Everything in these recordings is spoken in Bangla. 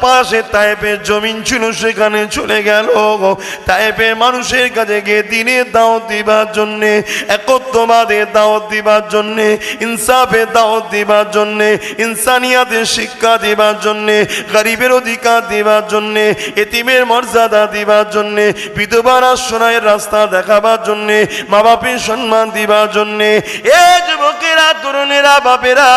ಪಾಪ পাশে তাইপের জমিন ছিল, সেখানে চলে গেল তাইপের মানুষের কাছে গিয়ে দিনের দাওয়াত দিবার জন্যে একত্ববাদের দাওয়াত দিবার জন্যে ইনসাফের দাওয়াত দিবার জন্যে ইনসানিয়াতের শিক্ষা দিবার জন্যে, গরিবের অধিকার দিবার জন্যে, এতিমের মর্যাদা দিবার জন্যে, বিধবার আশ্রয়ের রাস্তা দেখাবার জন্যে মা বাপের সম্মান দিবার জন্যে। এ যুবকেরা, তরুণেরা, বাপেরা,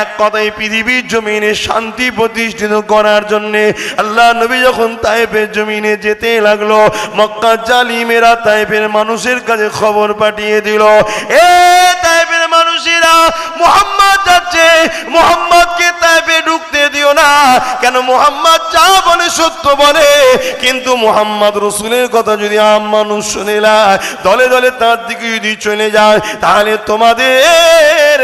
এক কথায় পৃথিবীর জমিনে শান্তি প্রতিষ্ঠিত করার জন্যে আল্লাহ নবী যখন তাইফের জমিনে যেতে লাগল মক্কা জালিমেরা তাইফের মানুষের কাছে খবর পাঠিয়ে দিল, এ তাইফের মানুষেরা মোহাম্মদ যাচ্ছে মোহাম্মদকে তাইফে ঢুকতে দিও না। কেন মোহাম্মদ যা বলে সত্য বলে, কিন্তু মোহাম্মদ রসুলের কথা যদি আম মানুষ শুনে দলে দলে তার দিকে যদি চলে যায়, তাহলে তোমাদের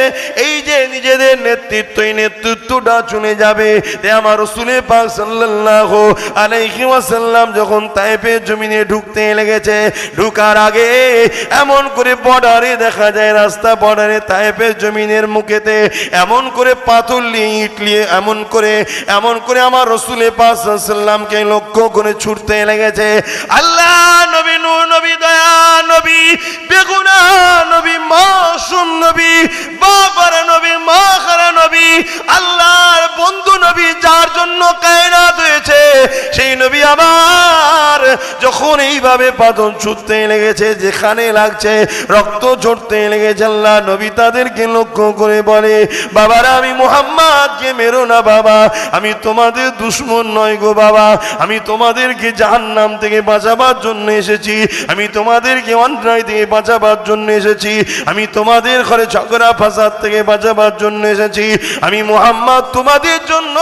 এই যে নিজেদের নেতৃত্ব, এই নেতৃত্বটা চলে যাবে। তাই আমার রসুলের পাক সাল্লাল্লাহু আলাইহি ওয়াসাল্লাম যখন তাইফের জমিনে ঢুকতে লেগেছে, ঢুকার আগে এমন করে বর্ডারে দেখা যায়, রাস্তা বর্ডারে তাইফের জমিনের মুখেতে এমন করে পাথর নিয়ে ইট নিয়ে এমন করে এমন করে আমার রসুলের পাশাল্লামকে লক্ষ্য করে ছুটতে লেগেছে। আল্লাহ নবী, দয়া নবী, বেগুনা নবী, মাসুম নবী, বাবার নবী মা নবী, আল্লাহর বন্ধু নবী যার জন্য কায়নাত হয়েছে, সেই নবী যখন এইভাবে ছুটতে লেগেছে, যেখানে লাগছে, রক্ত ঝরতে লেগেছে, আল্লাহ নবী তাদেরকে লক্ষ্য করে বলে, বাবারা, আমি মোহাম্মদকে মেরো না, বাবা, আমি তোমাদের দুশ্মন নয় গো, বাবা, আমি তোমাদেরকে জাহান্নাম থেকে বাঁচাবার জন্য এসেছি আমি তোমাদেরকে অন্যায় থেকে বাঁচাবার জন্য এসেছি। আমি তোমাদের ঘরে ঝগড়া, ফাসাদ থেকে বাঁচাবার জন্য এসেছি। আমি মোহাম্মদ তোমাদের জন্য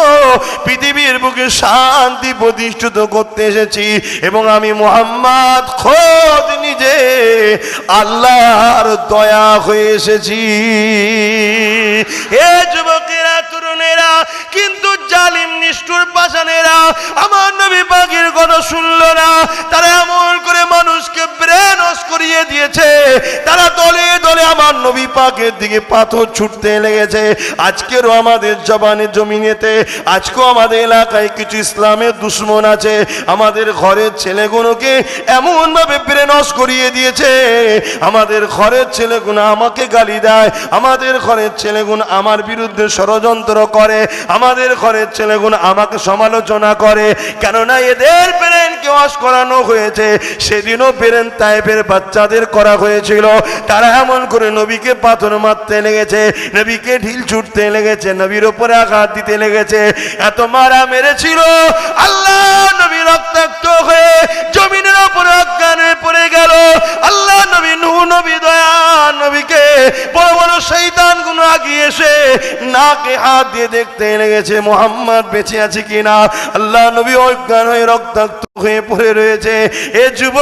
পৃথিবীর বুকে শান্তি প্রতিষ্ঠিত করতে এসেছি এবং আমি মোহাম্মদ খোদ নিজে আল্লাহর দয়া হয়ে এসেছি। হে যুবকেরা, তরুণেরা কিন্তু জালিম নিষ্ঠুর পাশানেরা আমার নবী পাখির কথা শুনলো না তারা এমন করে মানুষকে ব্রেন করিয়ে দিয়েছে। তারা দলে দলে আমার নবী পাকের দিকে পাথর ছুটতে লেগেছে। আজকেরও আমাদের জবানের জমিনেতে, আজকেও আমাদের এলাকায় কিছু ইসলামের দুশ্মন আছে। আমাদের ঘরের ছেলেগুলোকে এমনভাবে ব্রেনস করিয়ে দিয়েছে। আমাদের ঘরের ছেলেগুলো আমাকে গালি দেয়। আমাদের ঘরের ছেলেগুলো আমার বিরুদ্ধে ষড়যন্ত্র করে। আমাদের ঘরের ছেলেগুলো আমাকে সমালোচনা করে, কেননা এদের ব্রেনকে ওয়াশ করানো হয়েছে। সেদিনও ব্রেন তাইপের বাচ্চাদের করা হয়েছিল। তারা এমন করে নবীকে পাথর মারতে লেগেছে, নবীকে ঢিল ছুটতে লেগেছে, নবীর ওপরে আঘাত দিতে লেগেছে। এত মারা মেরেছিল। আল্লাহ নবী রক্তাক্ত হয়ে জমিনের ওপরে অজ্ঞান পড়ে গেল। আল্লাহ নবী নূ নবী দয়া, নবীকে বড় বড় শৈতানগুলো আগিয়ে এসে নাকে হাত দিয়ে দেখতে লেগেছে, মোহাম্মদ, বেঁচে আছে কিনা? আল্লাহ নবী অজ্ঞান হয়ে রক্তাক্ত হয়ে পড়ে রয়েছে। এ যুব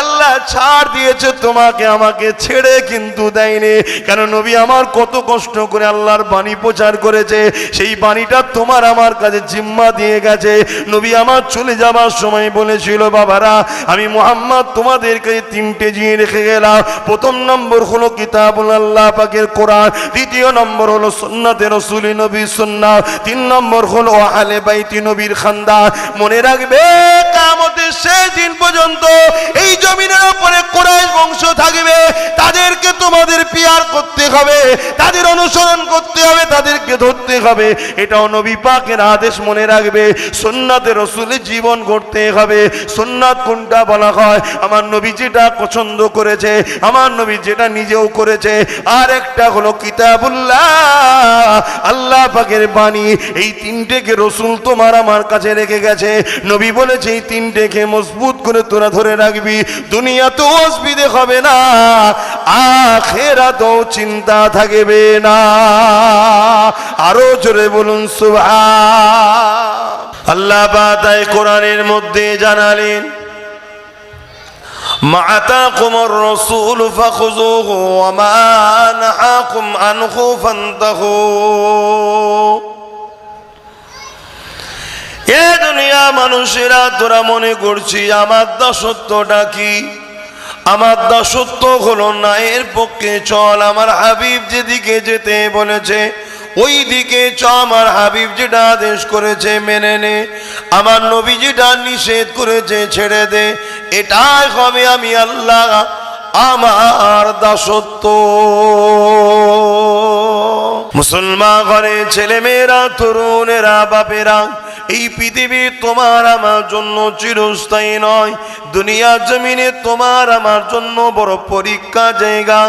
আল্লাহ ছাড় দিয়েছে তোমাকে, আমাকে ছেড়ে কিন্তু দেয়নি। কেন নবী আমার কত কষ্ট করে আল্লাহর বাণী প্রচার করেছে, সেই বাণীটা তোমার আমার কাছে জিম্মা দিয়ে গেছে। নবী আমার চলে যাবার সময় বলেছিল, বাবারা, আমি মোহাম্মদ তোমাদেরকে তিনটে জিনিস রেখে গেলাম। প্রথম নম্বর হলো কিতাবুল আল্লাহ পাকের কোরআন, দ্বিতীয় নম্বর হলো সুন্নাতে রসুলি নবী সুন্না তিন নম্বর হলো আলে বাইতি নবীর খান্দা মনে রাখবে কামতের শেষ দিন পর্যন্ত এই জমিনের উপরে কোরআশ বংশ থাকবে। তাদেরকে তোমাদের পিয়ার করতে হবে, তাদের অনুসরণ করতে হবে, তাদেরকে ধরতে হবে। এটাও নবী পাকের আদেশ, মনে রাখবে, সুন্নাতে রসুলের জীবন গড়তে হবে। সুন্নাত কোনটা বলা হয়? আমার নবী যেটা পছন্দ করেছে, আমার নবী যেটা নিজেও করেছে। আর একটা হলো কিতাবুল্লাহ, আল্লাহ পাকের বাণী, এই তিনটেকে রসুল তোমার আমার কাছে রেখে গেছে। নবী বলেছে, এই তিনটেকে মজবুত করে তোরা ধরে রাখবি, দুনিয়া তো অসুবিধে হবে না আখেরা তো চিন্তা থাকবে না। আরও জোরে বলুন সুভা আল্লাহ বাদায় কোরআনের মধ্যে জানালেন ما آتاكم الرسول فخذوه وما نهاكم عنه فانتهوا এ দুনিয়া মানুষেরা তোরা মনে করছি আমার দাসত্বটা কি আমার দাসত্ব হলো না এর পক্ষে চল আমার হাবিব যেদিকে যেতে বলেছে ওই দিকে চ আমার হাবিব যেটা আদেশ করেছে মেনে নে। আমার নবী যেটা নিষেধ করেছে ছেড়ে দে। এটাই হবে আমি আল্লাহ, আমার দাসত্ব। মুসলমান ঘরে ছেলে মেয়েরা, তরুণেরা, বাপেরা, এই পৃথিবী তোমার আমার জন্য চিরস্থায়ী নয়। দুনিয়া জমিনে তোমার আমার জন্য বড় পরীক্ষা জায়গা।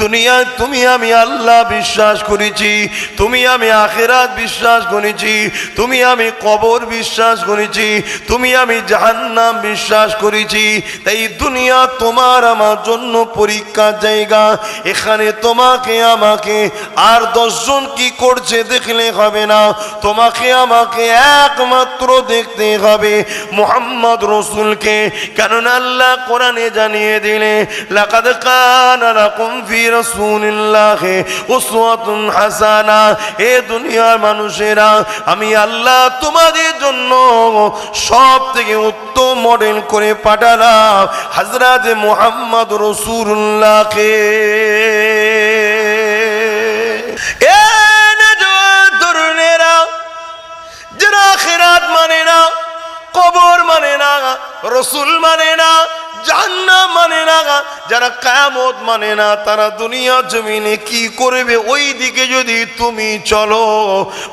দুনিয়ায় তুমি আমি আল্লাহ বিশ্বাস করেছি, তুমি আমি আখেরাত বিশ্বাস করেছি, তুমি আমি কবর বিশ্বাস করেছি, তুমি আমি জাহান্নাম বিশ্বাস করেছি। তাই দুনিয়া তোমার আমার জন্য পরীক্ষার জায়গা। এখানে তোমাকে, আমাকে আর দশজন কি করছে দেখলে হবে না। তোমাকে, আমাকে একমাত্র দেখতে হবে মোহাম্মদ রসুলকে। কেননা আল্লাহ কোরআনে জানিয়ে দিলে, লাকাদ এ দুনিয়ার মানুষেরা, আমি আল্লাহ তোমাদের জন্য উত্তম মডেল করে পাঠালাম মুহাম্মদ রাসূলুল্লাহকে। মানে না কবর মানে না রসুল মানে না জান্নাত মানে না যারা কায়ামত মানে না, তারা দুনিয়া জমিনে কি করবে? ওই দিকে যদি তুমি চলো,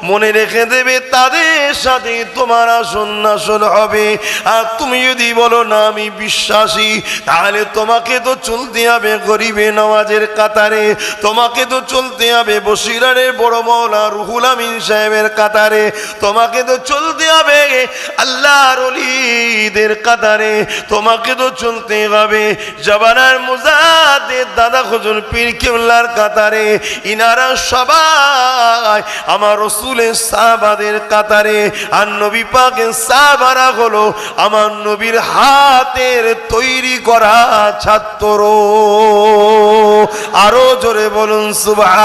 মনে রেখে দেবে তাদের সাথে তোমার আসন হবে। আর তুমি যদি বলো, না, আমি বিশ্বাসী, তাহলে তোমাকে তো চলতে হবে গরিবে নওয়াজের কাতারে। তোমাকে তো চলতে হবে বসিরারের বড় মৌলা রুহুল আমিন সাহেবের কাতারে। তোমাকে তো চলতে হবে আল্লাহর কাতারে। তোমাকে তো চলতে হবে। জবানার মুজাদের দাদা খুজুর পীর কেউল্লার কাতারে, ইনারা সবাই আমার রসুলের সাহাবাদের কাতারে, আর নবী পাকের সাহাবারা হলো আমার নবীর হাতের তৈরি করা ছাত্র। আরও জোরে বলুন সুবাহ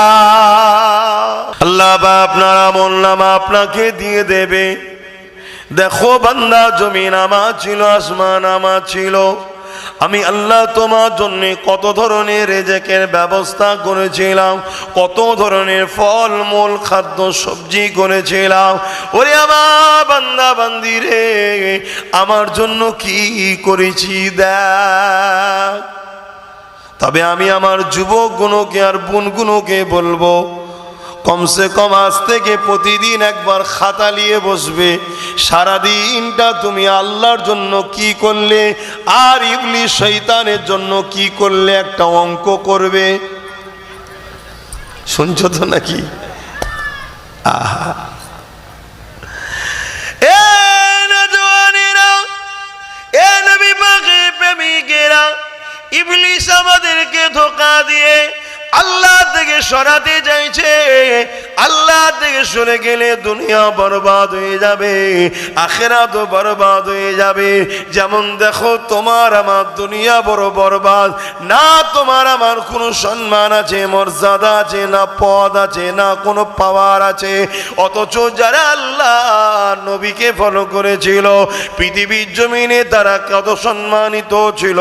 আল্লাহ বা আপনার আমল নামা আপনাকে দিয়ে দেবে। দেখো বান্দা, জমিন আমার ছিল, আসমান আমার ছিল। আমি আল্লাহ তোমার জন্য কত ধরনের রেজেকের ব্যবস্থা করেছিলাম, কত ধরনের ফল, মূল, খাদ্য, সবজি করেছিলাম। ওরে আমার বান্দা বান্দি রে আমার জন্য কি করেছি দেখ। তবে আমি আমার যুবক গুণকে আর বোন গুণকে বলব কমসে কম আজ থেকে প্রতিদিন একবার খাতা নিয়ে বসবে। সারাদিনটা তুমি আল্লাহর জন্য কি করলে, আর ইবলি শৈতানের জন্য কি করলে, একটা অঙ্ক করবে। শুনছো তো নাকি? সরে গেলে দুনিয়া বরবাদ হয়ে যাবে। আখেরাতও বরবাদ হয়ে যাবে। যেমন দেখো, তোমার আমার দুনিয়া বড় বরবাদ। না তোমার আমার কোনো সম্মান আছে, মর্যাদা আছে, না পদ আছে, না কোনো পাওয়ার আছে। অথচ যারা আল্লাহ নবীকে ফলো করেছিল, পৃথিবীর জমিনে তারা কত সম্মানিত ছিল।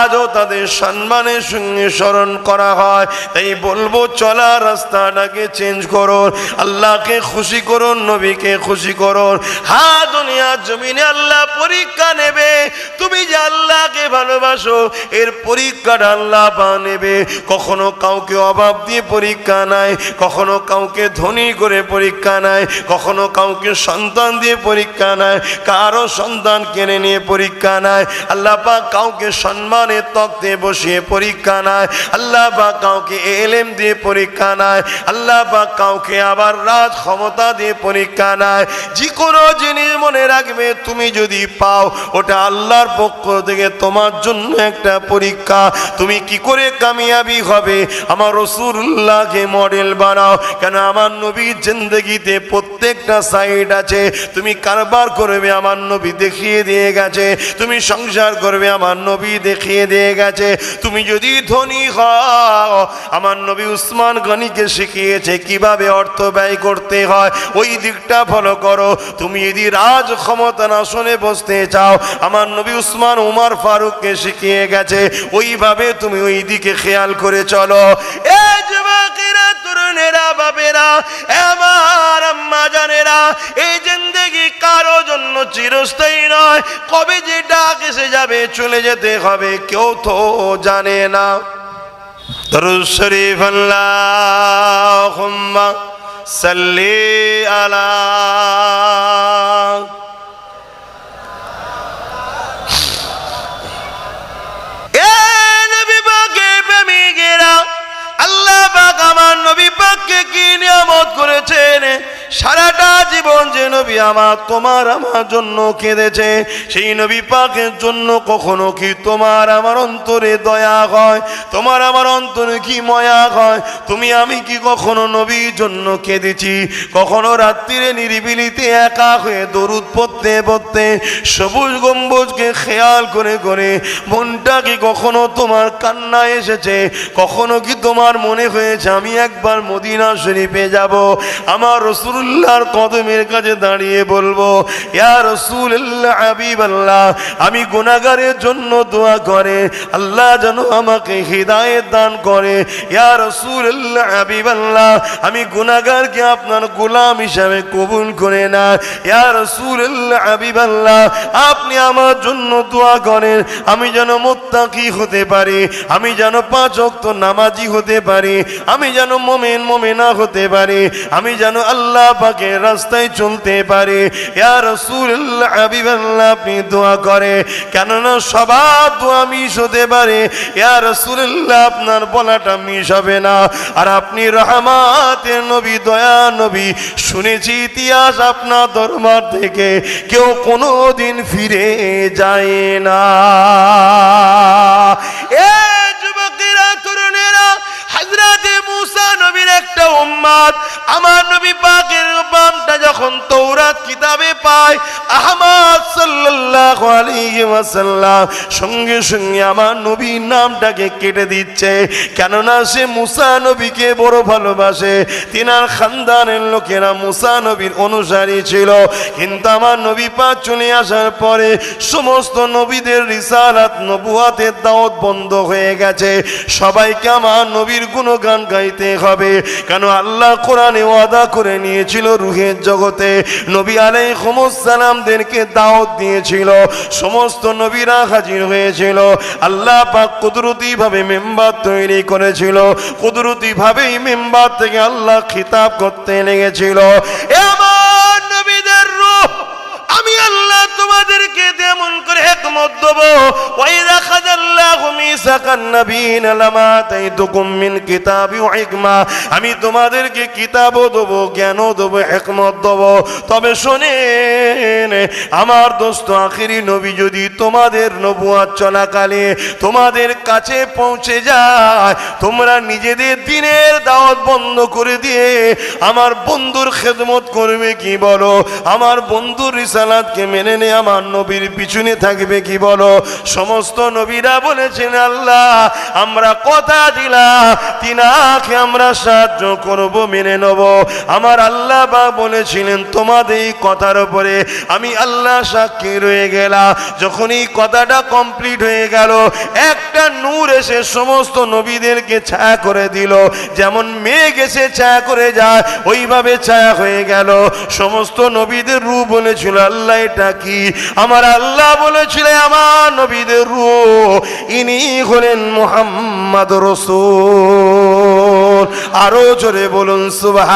আজও তাদের সম্মানের সঙ্গে স্মরণ করা হয়। তাই বলব, চলা রাস্তাটাকে চেঞ্জ করুন। আল্লাহকে খুশি করুন, নবীকে খুশি করুন। হা দুনিয়া জমিনে আল্লাহ পরীক্ষা নেবে। তুমি যে আল্লাহকে ভালোবাসো, এর পরীক্ষাটা আল্লাহ পা নেবে। কখনো কাউকে অভাব দিয়ে পরীক্ষা নাই কখনো কাউকে ধনী করে পরীক্ষা নাই কখনো কাউকে সন্তান দিয়ে পরীক্ষা নাই কারও সন্তান কেড়ে নিয়ে পরীক্ষা নাই আল্লাহ পাক কাউকে সম্মানের তক্তে বসিয়ে পরীক্ষা নাই আল্লাহ পাক কাউকে এলেম দিয়ে পরীক্ষা নাই আল্লাহ পাক কাউকে আবার রাজ ক্ষমতা দিয়ে পরীক্ষা নাই যে কোনো জিনিস মনে রাখবে, তুমি যদি পাও, ওটা আল্লাহর পক্ষ থেকে তোমার জন্য একটা পরীক্ষা। তুমি কি করে কামিয়াবি হবে? আমার রসুল্লাহকে মডেল বানাও। কেন আমার নবীর জিন্দগিতে প্রত্যেকটা সাইড আছে। তুমি কারবার করবে, আমার নবী দেখিয়ে দিয়ে গেছে। তুমি সংসার করবে, আমার নবী দেখিয়ে দিয়ে গেছে। তুমি যদি ধনী হও, আমার নবী উসমান গনিকে শিখিয়েছে কীভাবে অর্থ ব্যয় করতে হয়। ওই দিকটা ফলো করো। তুমি যদি রাজ ক্ষমতা আসনে বসতে চাও, আমার নবী উসমান উমার ফারুককে শিখিয়ে গেছে, ওইভাবে তুমি ওই দিকে খেয়াল করে চলো। কারও জন্য চিরস্থায়ী নয়, কবে যাবে, চলে যেতে হবে, কেউ তো জানে না। আমার নবী পাককে কি নিয়ামত করেছেন? সারাটা জীবন যে নবী আমার, তোমার আমার জন্য কেঁদেছে। সেই নবী পাকের জন্য কখনো কি তোমার আমার অন্তরে দয়া হয়? তোমার আমার অন্তরে কি ময়া হয়? তুমি, আমি কি কখনো নবীর জন্য কেঁদেছি? কখনো রাত্রিরে নিরিবিলিতে একা হয়ে দরুদ পড়তে পড়তে, সবুজ গম্বুজকে খেয়াল করে করে মনটা কি কখনো তোমার কান্না এসেছে? কখনো কি তোমার মনে হয়েছে, আমি একবার মদিনা শরীফে যাব? আমার রসুল্লাহর কদমের কাছে দাঁড়িয়ে বলব আল্লাহ আমি গুনাগারের জন্য দোয়া করে, আল্লাহ যেন আমাকে হৃদায়ত দান করে। ইয়া রসুল্লাহ আমি গুনাগারকে আপনার গোলাম হিসাবে কবুল করে না। ইয়া রসুল্লাহ হাবিব আল্লাহ আপনি আমার জন্য দোয়া করেন, আমি যেন মোত্তাকি হতে পারি, আমি যেন পাঁচ অক্ত নামাজি হতে পারি, আমি যেন মোমেন, মোমেনা হতে পারি, আমি যেন আল্লাহ পাকের রাস্তায় চলতে পারি। আপনি দোয়া করে। কেননা সবার দোয়া হতে পারে। আপনার বলাটা হবে না। আর আপনি রহমাতের নবী, দয়া নবী, শুনেছি ইতিহাস আপনার দরবার থেকে। কেউ কোনো দিন ফিরে যায় না। এ যুবকেরা, তরুণেরা, হযরতে মুসা নবীর একটা উম্মাদ। আমার নবী পাকের বামটা যখন তৌরাত কিতাবে পায় আহমদ ওয়াসাল্লাম সঙ্গে সঙ্গে আমার নবীর নামটাকে কেটে দিচ্ছে। কেননা সে মুসা নবীকে বড় ভালোবাসে। তিনার খানদানের লোকেরা মুসা নবীর অনুসারী ছিল। কিন্তু আমার নবী পাক চলে আসার পরে সমস্ত নবীদের রিসালাত নবুয়াতের দাওয়াত বন্ধ হয়ে গেছে। সবাইকে আমার নবীর গুণগান গাইতে হবে। কেন আল্লাহ কোরআনে ওয়াদা করে নিয়েছিল রুহের জগতে নবী আলাই সালামদেরকে দাওয়াত দিয়েছিল। সমস্ত নবীরা হাজির হয়েছিল। আল্লাহ পাক কুদরতি ভাবে মেম্বার তৈরি করেছিল। কুদরতি ভাবেই মেম্বার থেকে আল্লাহ খিতাব করতে লেগেছিল। এ আমার নবীদের রূহ আমি আল্লাহ তোমাদেরকে তেমন করে হেকমত দেব ওয়াইদা খাজাল্লাহু মিসাকান নাবিয়িন লামা তাইতুকুম মিন কিতাবি ওয়া হিকমা। আমি তোমাদেরকে কিতাবও দেব, জ্ঞানও দেব, হেকমত দেব। তবে শোনেন, আমার দোস্ত আখিরি নবী যদি তোমাদের নবুয়াত চলাকালে তোমাদের কাছে পৌঁছে যায়, তোমরা নিজেদের দিনের দাওয়াত বন্ধ করে দিয়ে আমার বন্ধুর খেদমত করবে কি বলো? আমার বন্ধুর রিসালাতকে মেনে নে আমার নবীর পিছনে থাকবে কি বলো? সমস্ত নবীরা বলেছেন, আল্লাহ, আমরা কথা দিলাম, তিনাকে আমরা সাহায্য করব, মেনে নেব। আমার আল্লাহ বা বলেছিলেন, তোমাদের এই কথার উপরে আমি আল্লাহ সাক্ষী রয়ে গেলাম। যখন এই কথাটা কমপ্লিট হয়ে গেল, একটা নূর এসে সমস্ত নবীদেরকে ছায়া করে দিল। যেমন মেয়ে গেছে ছায়া করে যায়, ওইভাবে ছায়া হয়ে গেল। সমস্ত নবীদের রূপ বলেছিল, আল্লাহ, এটা কি? আমার আল্লাহ বলেছিল আমার নবীদের রূপ ইনি হলেন মোহাম্মদ রসুল। আরও জোরে বলুন সুবাহ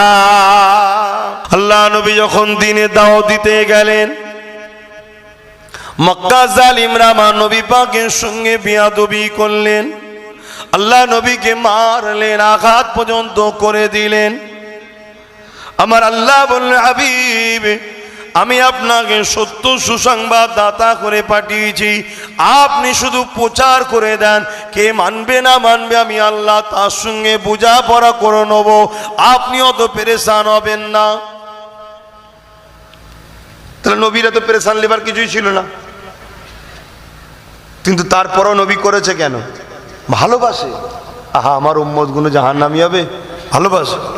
আল্লাহ নবী যখন দিনে দাও দিতে গেলেন, মক্কা জালিমরা মা নবী পাকের সঙ্গে বিয়াদবি করলেন। আল্লাহ নবীকে মারলেন, আঘাত পর্যন্ত করে দিলেন। আমার আল্লাহ বললেন, হাবিব আমি আপনাকে সত্য সুসংবাদ দাতা করে পাঠিয়েছি। আপনি শুধু প্রচার করে দেন। কে মানবে না মানবে আমি আল্লাহ তার সঙ্গে বোঝাপড়া করে নেব। আপনি অত পেরেশান হবেন না। তাহলে নবীরা তো পেরেশান লেবার কিছুই ছিল না। কিন্তু তারপরও নবী করেছে কেন? ভালোবাসে। আহা, আমার উম্মতগুলো জাহান নামি হবে। ভালোবাসে।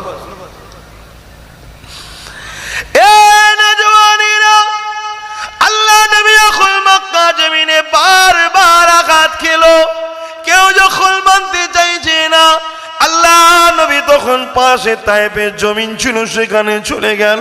পাশে তাইপের জমিন ছিল, সেখানে চলে গেল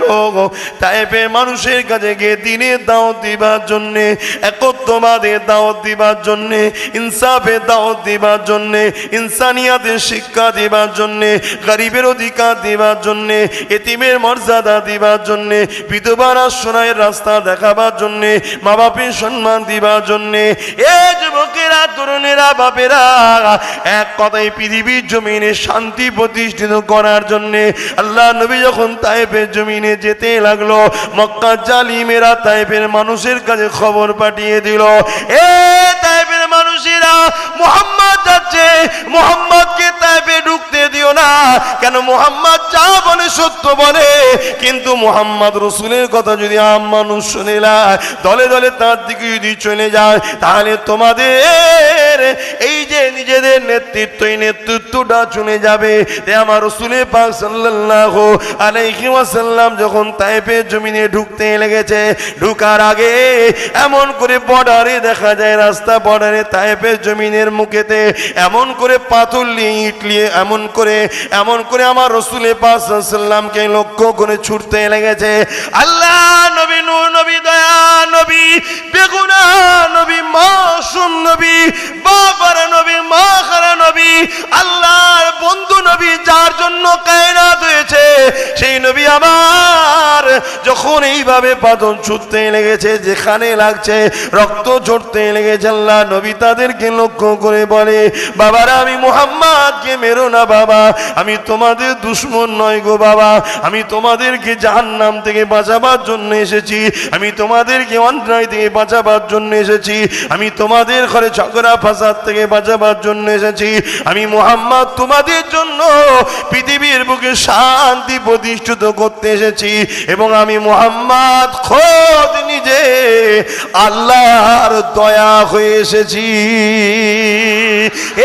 তাইপের মানুষের কাছে গিয়ে দিনের দাওয়াত দিবার জন্যে একত্ববাদের দাওয়াত দিবার জন্যে ইনসাফের দাওয়াত দিবার জন্যে ইনসানিয়াতের শিক্ষা দিবার জন্যে, গরিবের অধিকার দিবার জন্যে, এতিমের মর্যাদা দিবার জন্যে, বিধবার আশ্রয়ের রাস্তা দেখাবার জন্যে মা বাপের সম্মান দিবার জন্যে। এ যুবকেরা, তরুণেরা, বাপেরা, এক কথায় পৃথিবীর জমিনে শান্তি প্রতিষ্ঠিত করার জন্যে আল্লাহ নবী যখন তাইফের জমিনে যেতে লাগল মক্কা জালিমেরা তাইফের মানুষের কাছে খবর পাঠিয়ে দিল, এ তাইফের মানুষেরা মোহাম্মদ যাচ্ছে মোহাম্মদকে তাইফে ঢুকতে দিও না। কেন মোহাম্মদ যা বলে সত্য বলে, কিন্তু মোহাম্মদ রসুলের কথা যদি আম মানুষ শুনে দলে দলে তার দিকে যদি চলে যায়, তাহলে তোমাদের এই যে নিজেদের নেতৃত্ব, এই নেতৃত্বটা চলে যাবে। তাই আমার রসুলের পাক সাল্লাল্লাহু আলাইহি ওয়াসাল্লাম যখন তাইফের জমিনে ঢুকতে লেগেছে, ঢুকার আগে এমন করে বর্ডারে দেখা যায়, রাস্তা বর্ডারে তাইফের জমিনের মুখেতে এমন করে পাথর নিয়ে ইটলিয়ে এমন করে এমন করে আমার রসুলের পাশাল্লামকে লক্ষ্য করে ছুটতে লেগেছে। আল্লাহ নবী, নূর নবী, দয়া নবী, বেগুনা নবী, মাসুম নবী, বাবার নবী মা খারা নবী, আল্লাহর বন্ধু নবী যার জন্য কায়নাত হয়েছে, সেই নবী আমার যখন এইভাবে পাতন ছুটতে লেগেছে, যেখানে লাগছে, রক্ত ঝরতে লেগেছে, আল্লাহ নবী তাদেরকে লক্ষ্য করে বলে, বাবারা, আমি মোহাম্মদকে মেরো না বাবা, আমি তোমাদের দুশ্মন নয় গো বাবা, আমি তোমাদেরকে জাহান্নাম থেকে বাঁচাবার জন্য এসেছি। আমি তোমাদেরকে অন্যায় থেকে বাঁচাবার জন্য এসেছি। আমি তোমাদের ঘরে ঝগড়া, ফাসাদ থেকে বাঁচাবার জন্য এসেছি। আমি মোহাম্মদ তোমাদের জন্য পৃথিবীর বুকে শান্তি প্রতিষ্ঠিত করতে এসেছি এবং আমি মোহাম্মদ খোদ নিজে আল্লাহর দয়া হয়ে এসেছি।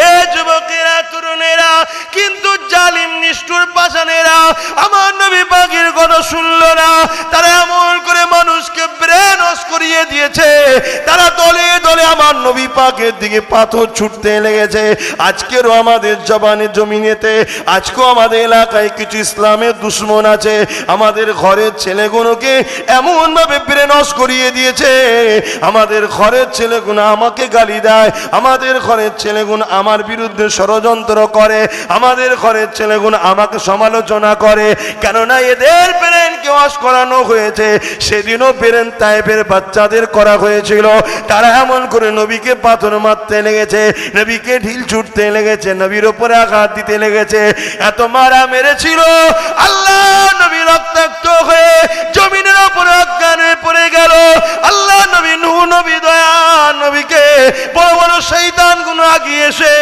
এ যুবকেরা, তরুণেরা কিন্তু জালিম নিষ্ঠুর পাশানেরা আমার নবী পাখির কথা শুনলো না। তারা এমন করে মানুষকে ব্রেন করিয়ে দিয়েছে। তারা দলে দলে আমার নবী পাকের দিকে পাথর ছুটতে লেগেছে। আজকেরও আমাদের জবানের জমিনেতে, আজকেও আমাদের এলাকায় কিছু ইসলামের দুশ্মন আছে। আমাদের ঘরের ছেলেগুলোকে এমন ভাবে ব্রেনস করিয়ে দিয়েছে। আমাদের ঘরের ছেলেগুলো আমাকে গালি দেয়। আমাদের ঘরের ছেলেগুলো আমার বিরুদ্ধে ষড়যন্ত্র করে। আমাদের ঘরের ছেলেগুলো আমাকে সমালোচনা করে, কেননা এদের ব্রেনকে ওয়াশ করানো হয়েছে। সেদিনও ব্রেন তাইপের বাচ্চাদের করা হয়েছিল। তারা এমন করে নবীকে পাথর মারতে লেগেছে, নবীকে ঢিল ছুটতে লেগেছে, নবীর ওপরে আঘাত দিতে লেগেছে। এত মারা মেরেছিল, আল্লাহ নবী রক্তাক্ত হয়ে জমিনের ওপরে পড়ে গেল। আল্লাহ নবী নূ নবী, দয়া নবীকে বড় বড় শৈতানগুলো আগিয়ে এসে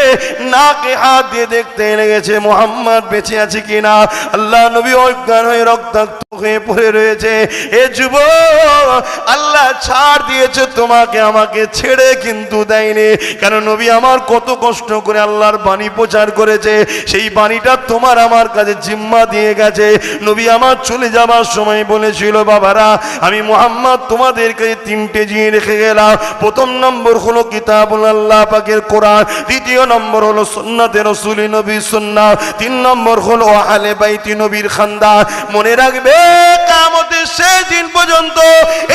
নাকে হাত দিয়ে দেখতে লেগেছে, মোহাম্মদ, বেঁচে আছে কিনা? আল্লাহ নবী অজ্ঞান হয়ে রক্তাক্ত হয়ে পড়ে রয়েছে। এ যুব আল্লাহ ছাড় দিয়েছে তোমাকে, আমাকে ছেড়ে কিন্তু দেয়নি। কেন নবী আমার কত কষ্ট করে আল্লাহর বাণী প্রচার করেছে, সেই বাণীটা তোমার আমার কাছে জিম্মা দিয়ে গেছে। নবী আমার চলে যাবার সময় বলেছিল, বাবারা, আমি মোহাম্মদ তোমাদেরকে তিনটে জিনিস রেখে গেলাম। প্রথম নম্বর হলো কিতাবুল আল্লাহ পাকের কোরআন, দ্বিতীয় নম্বর হলো সুন্নাতে রসুলি নবী সুন্না তিন নম্বর হলো আলে বাইতি নবীর খান্দা মনে রাখবে কামতের শেষ দিন পর্যন্ত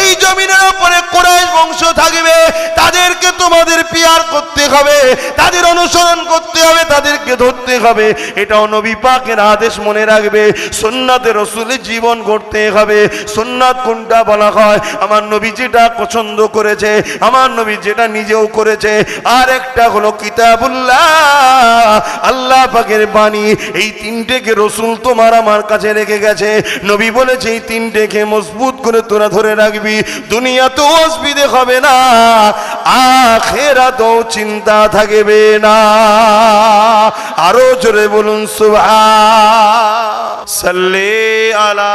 এই জমিনের উপরে কোরআশ বংশ থাকবে। তাদেরকে তোমাদের পিয়ার করতে হবে, তাদের অনুসরণ করতে হবে, তাদেরকে ধরতে হবে। এটাও নবী পাকের আদেশ মনে রাখবে, সুন্নাতে রসুলের জীবন গড়তে হবে। সুন্নাত কোনটা বলা হয়? আমার নবী যেটা পছন্দ করেছে, আমার নবী যেটা নিজেও করেছে। আর একটা হলো কিতাবুল্লাহ। আল্লাহ পাকের বাণী, এই তিনটেকে রসুল তোমার আমার কাছে রেখে গেছে। নবী বলেছে, এই তিনটেকে মজবুত করে তোরা ধরে রাখবি। দুনিয়া তো অসুবিধে হবে না আখেরা তো চিন্তা থাকবে না। আরও জোরে বলুন সুভা সাল্লে আলা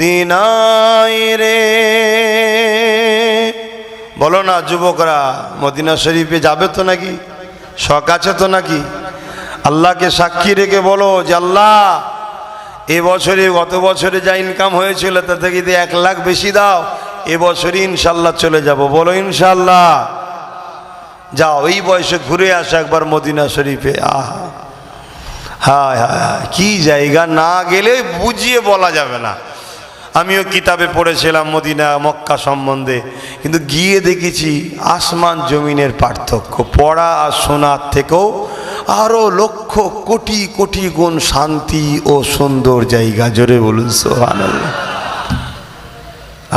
রে। বলো না, যুবকরা, মদিনা শরীফে যাবে তো নাকি? শখ আছে তো নাকি? আল্লাহকে সাক্ষী রেখে বলো যে, আল্লাহ, এ বছরে, গত বছরে যা ইনকাম হয়েছিল তা থেকে যদি এক লাখ বেশি দাও, এ বছরই ইনশাল্লাহ চলে যাব। বলো ইনশাল্লাহ। যাও, এই বয়সে ঘুরে আসো একবার মদিনা শরীফে। আহা। হায় হায়, কি জায়গা না গেলে বুঝিয়ে বলা যাবে না। আমিও কিতাবে পড়েছিলাম মদিনা, মক্কা সম্বন্ধে, কিন্তু গিয়ে দেখেছি আসমান জমিনের পার্থক্য। পড়া আর শোনার থেকেও আরও লক্ষ কোটি কোটি গুণ শান্তি ও সুন্দর জায়গা। জোরে বলুন সোহান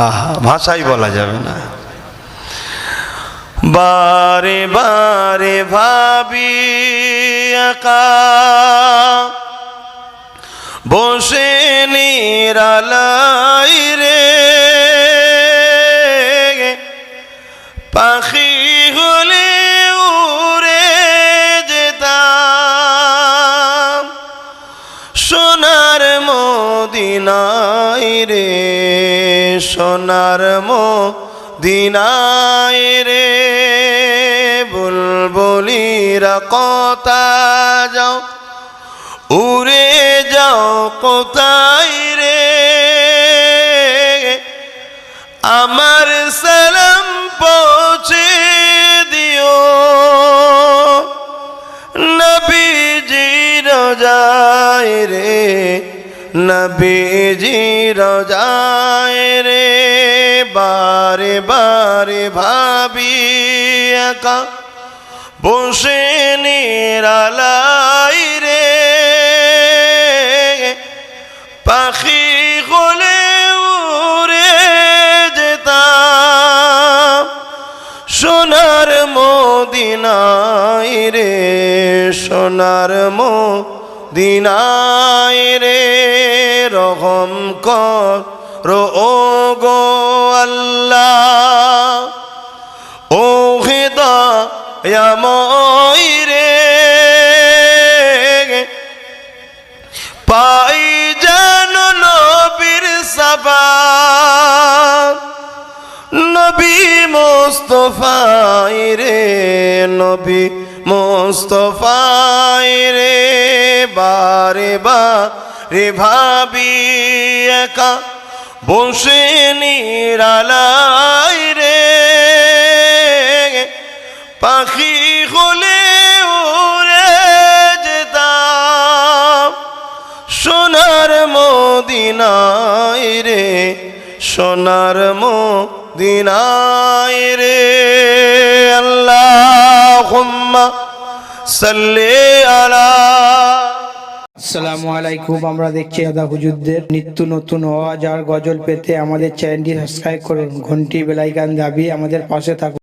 আহা, ভাষাই বলা যাবে না। বারে বারে ভাবি একা বসে নিরালাই রে। পাখি হলে উড়ে যেতাম, সোনার মদিনায় রে, সোনার মদিনায় রে। বুলবুলিরা কথা কোথায় রে? আমার সালাম পৌঁছে দিও। নবীজি রোজায় রে, নবীজি রোজায় রে, বারে বারে ভাবি একা। বসে নিরালাই রে রে সোনার মদিনায় রে রহম কর। ও গো আল্লাহ, ও হৃদয়ময় রে। পাই যেন নবীর সাবান নবী মোস্তফাই রে, নবী মোস্তফাই রে বারে বা, রে ভাবি একা বসে নিরালাই রে। পাখি হলে উড়ে যেতাম সোনার মদিনায় রে, সোনার মদিনায় রে। আল্লাহ আসসালামু আলাইকুম, আমরা দেখছি নিত্য নতুন গজল পেতে আমাদের সাবস্ক্রাইব ঘন্টি বেলাইকান দাবি আমাদের পাশে থাকুন।